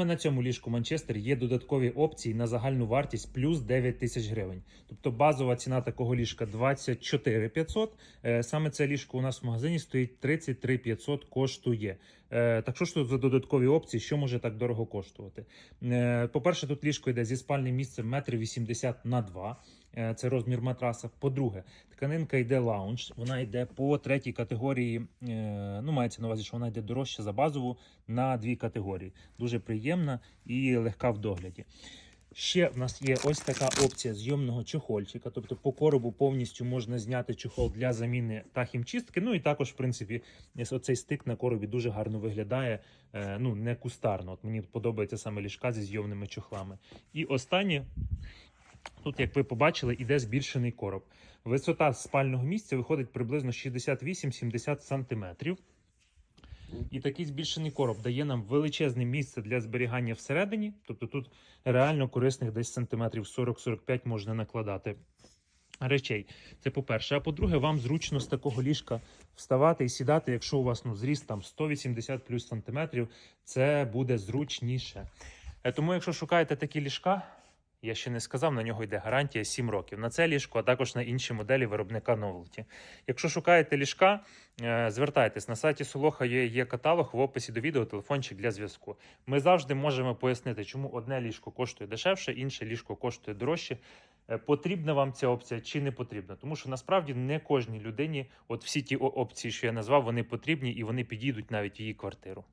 Саме на цьому ліжку Манчестер є додаткові опції на загальну вартість плюс 9 тисяч гривень. Тобто базова ціна такого ліжка 24 500. Е, Саме це ліжко у нас в магазині стоїть 33 500 коштує. Е, Так що ж тут за додаткові опції, що може так дорого коштувати? Е, По-перше, тут ліжко йде зі спальним місцем 1,80 м на 2 Е, Це розмір матраса. По-друге, тканинка йде лаунж. Вона йде по третій категорії. е, Ну, мається на увазі, що вона йде дорожче за базову на дві категорії. Дуже приємна і легка в догляді. Ще в нас є ось така опція зйомного чохольчика. Тобто по коробу повністю можна зняти чохол для заміни та хімчистки. Ну і також, в принципі, оцей стик на коробі дуже гарно виглядає. е, Ну, не кустарно. От мені подобається саме ліжка зі зйомними чохлами. І останнє. Тут, як ви побачили, іде збільшений короб. Висота спального місця виходить приблизно 68-70 см. І такий збільшений короб дає нам величезне місце для зберігання всередині. Тобто тут реально корисних десь сантиметрів 40-45 можна накладати речей. Це по-перше. А по-друге, вам зручно з такого ліжка вставати і сідати, якщо у вас ну, зріст там 180 плюс сантиметрів, це буде зручніше. Е, Тому, якщо шукаєте такі ліжка, я ще не сказав, на нього йде гарантія 7 років. На це ліжко, а також на інші моделі виробника Novelty. Якщо шукаєте ліжка, е, звертайтесь на сайті Солоха є, є каталог в описі до відео, телефончик для зв'язку. Ми завжди можемо пояснити, чому одне ліжко коштує дешевше, інше ліжко коштує дорожче. Е, Потрібна вам ця опція чи не потрібна? Тому що насправді не кожній людині, от всі ті опції, що я назвав, вони потрібні і вони підійдуть навіть в її квартиру.